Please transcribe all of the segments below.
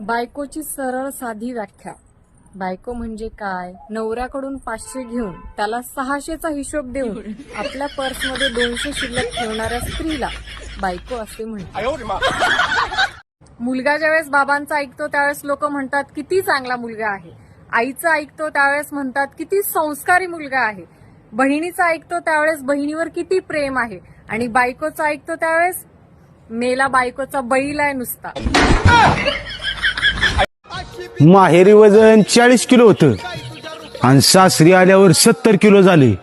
बायकोची सरळ साधी व्याख्या. बायको म्हणजे काय? नवऱ्याकडून पाचशे घेऊन त्याला सहाशेचा हिशोब देऊन आपल्या पर्समध्ये दोनशे शिल्लक ठेवणाऱ्या स्त्रीला बायको असे म्हणतात. मुलगा ज्यावेळेस बाबांचा ऐकतो त्यावेळेस लोक म्हणतात किती चांगला मुलगा आहे. आईचं ऐकतो त्यावेळेस म्हणतात किती संस्कारी मुलगा आहे. बहिणीचं ऐकतो त्यावेळेस बहिणीवर किती प्रेम आहे. आणि बायकोचं ऐकतो त्यावेळेस मेला बायकोचा बैल आहे नुसता. माहेरी वजन चाळीस किलो होतं. आणि सासरी आल्यावर सत्तर किलो झाले.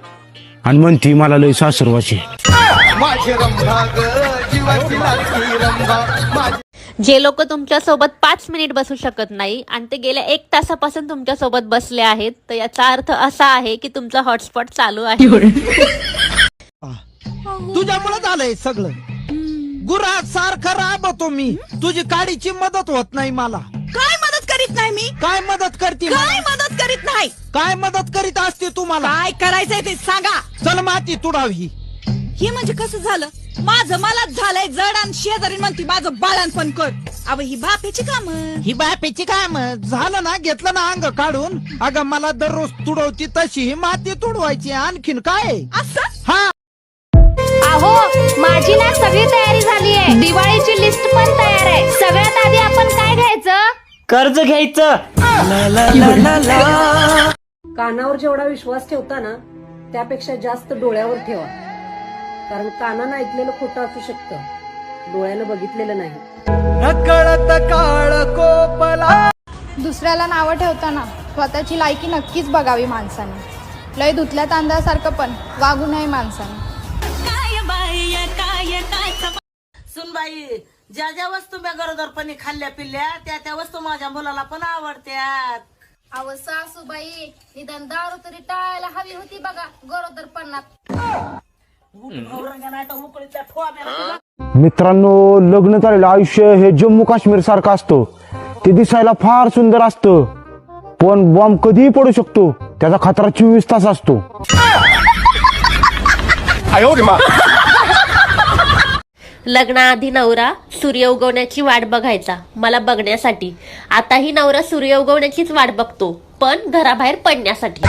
आणि म्हणती मला लय सासरवाची जे लोक तुमच्यासोबत पाच मिनिट बसू शकत नाही आणि ते गेल्या एक तासापासून तुमच्यासोबत बसले आहेत तर याचा अर्थ असा आहे की तुमचा हॉटस्पॉट चालू आहे. तुझ्यामुळे झालंय सगळं. गुरा सारखं राबतो मी. तुझी काडीची मदत होत नाही मला. काय नाही मी? काय मदत करते काय? मदत करीत नाही? काय मदत करीत असते तुम्हाला? काय करायचंय ते सांगा. चल माती तुडावी. हे म्हणजे कसं झालं? माझं मलाच झालंय जड आणि शेजारी म्हणते माझं बाळणपण कर. अव ही बापेची काम. ही बापेची काय मग झालं ना घेतलं ना अंग काढून? अगं मला दररोज तुडवती तशी ही माती तुडवायची आणखीन काय? असं? हा. अहो माझी ना सगळी तयारी झाली आहे दिवाळीची लिस्ट पण तयार आहे. सगळ्यात आधी आपण काय घ्यायचं? कर्ज घ्यायचं. कानावर जेवढा विश्वास ठेवता ना त्यापेक्षा जास्त डोळ्यावर ठेवा. कारण कानानं ऐकलेलं खोटं असू शकतं. डोळ्यानं बघितलेलं नाही. नकळत काळ कोपला. दुसऱ्याला नावं ठेवताना स्वतःची लायकी नक्कीच बघावी माणसाने. लय धुतल्या तांदळासारखं पण वागू नये माणसाने. काय बाई काय सुनबाई ज्या ज्या वस्तू मी गरोदरपणी खाल्ल्या पिल्ल्या त्या त्या वस्तू माझ्या मुलाला पण आवडत्यात. अहो सासूबाई निदान दारू तरी टाळायला हवी होती बघा गरोदरपणात. मित्रांनो लग्न झालेलं आयुष्य हे जम्मू काश्मीर सारखं असतं. ते दिसायला फार सुंदर असतं. पण बॉम्ब कधीही पडू शकतो. त्याचा खतरा चोवीस तास असतो. लग्नाआधी नवरा सूर्य उगवण्याची वाट बघायचा मला बघण्यासाठी. आताही नवरा सूर्य उगवण्याचीच वाट बघतो पण घराबाहेर पडण्यासाठी.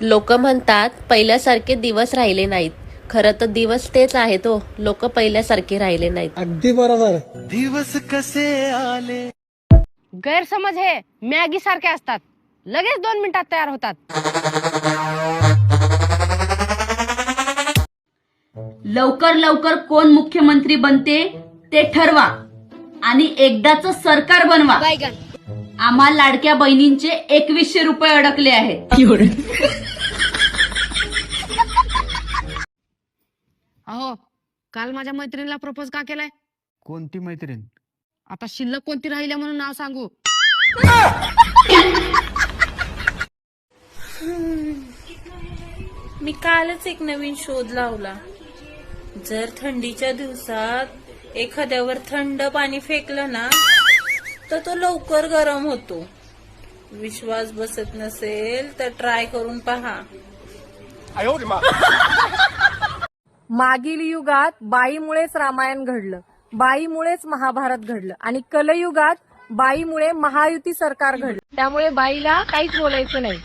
लोक म्हणतात पहिल्यासारखे दिवस राहिले नाहीत. खरं तर दिवस तेच आहेत हो. लोक पहिल्यासारखे राहिले नाहीत. गैरसमज हे मॅगी सारखे असतात. लगेच दोन मिनिटात तयार होतात. लवकर लवकर कोण मुख्यमंत्री बनते ते ठरवा आणि एकदाच सरकार बनवा. आम्हा लाडक्या बहिणींचे एकवीसशे रुपये अडकले आहेत. अहो काल माझ्या मैत्रिणीला प्रपोज का केलाय? कोणती मैत्रीण? आता शिल्लक कोणती राहिली म्हणून नाव सांगू. मी कालच एक नवीन शोध लावला. जर थंडीच्या दिवसात एखाद्यावर थंड पाणी फेकलं ना तर तो लवकर गरम होतो. विश्वास बसत नसेल तर ट्राय करून पहा. मागील युगात बाईमुळेच रामायण घडलं बाईमुळेच महाभारत घडलं आणि कलयुगात बाईमुळे महायुती सरकार घडलं. त्यामुळे बाईला काहीच बोलायचं नाही.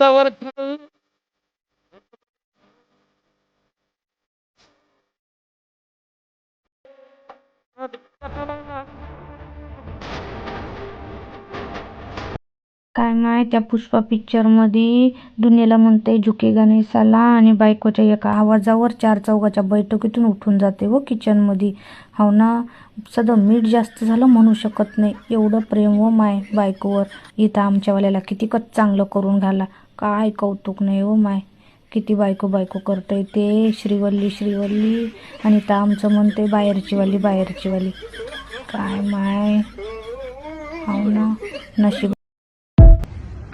तवर काय माय त्या पुष्पा पिक्चरमध्ये दुनियाला म्हणते झुकेगा नाही साला आणि बायकोच्या एका आवाजावर चार चौघाच्या बैठकीतून उठून जाते व किचनमध्ये हो ना सध्या मीठ जास्त झालं म्हणू शकत नाही. एवढं प्रेम व माय बायकोवर. इथं आमच्यावाल्याला किती कच चांगलं करून घाला. काय कौतुक नाही हो माय. किती बायको बायको करतंय ते श्रीवल्ली श्रीवल्ली. आणि इथं आमचं म्हणते बाहेरची वाली बाहेरची वाली. काय माय? हो ना. नशीब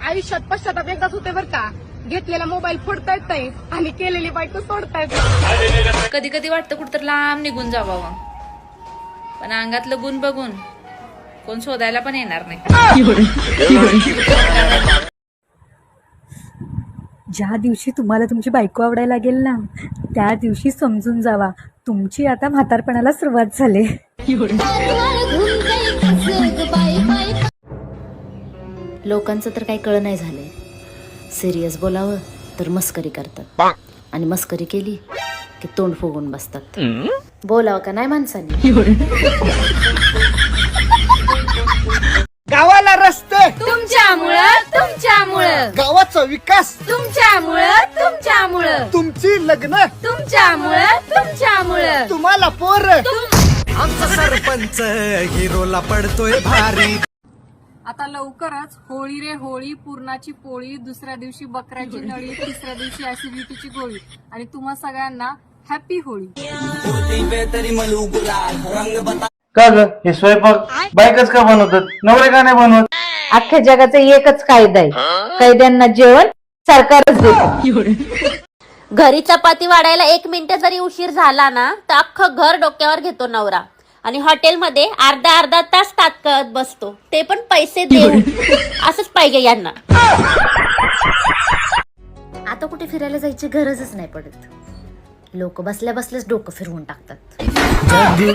आयुष्यात पश्चाताप एकदाच होते बरं का? घेतलेला मोबाईल फोडता येत नाही आणि केलेली बायको सोडता येत कधी कधी वाटतं कुठतर लांब निघून जावावं. पण अंगातलं गुण बघून कोण शोधायला पण येणार नाही. ज्या दिवशी तुम्हाला तुमची बायको आवडायला लागेल ना त्या दिवशी समजून जावा. तुमची आता म्हातारपणाला सुरुवात झाली. लोकांचं तर काही कळ नाही झालंय. सिरियस बोलावं तर मस्करी करतात. आणि मस्करी केली की तोंड फुगून बसतात. बोलावं का नाही माणसाने? गावाला रस्ते गावाचा विकास. तुमच्यामुळं तुमच्यामुळं. तुमची लग्न. तुमच्यामुळं तुमच्यामुळं. तुम्हाला पोर. आमचा सरपंच हिरोला पडतोय भारी. आता लवकरच होळी रे होळी पूर्णाची पोळी दुसऱ्या दिवशी बकऱ्याची नळी तिसऱ्या दिवशी ऍसिडिटीची गोळी. आणि तुम्हा सगळ्यांना हॅपी होळी. का ग? हे स्वयंपाक बायकच का बनवतात? नवरे का नाही बनवत? अख्ख्या जगाचा एकच कायदा आहे. कैद्यांना जेवण सरकारच देत घरी चपाती वाढायला एक मिनिट जरी उशीर झाला ना तर अख्खं घर डोक्यावर घेतो नवरा. आणि हॉटेलमध्ये अर्धा अर्धा तास तात करत बसतो. ते पण पैसे देऊन. असंच पाहिजे यांना. आता कुठे फिरायला जायची गरजच नाही पडत. लोक बसल्या बसल्याच डोकं फिरवून टाकतात.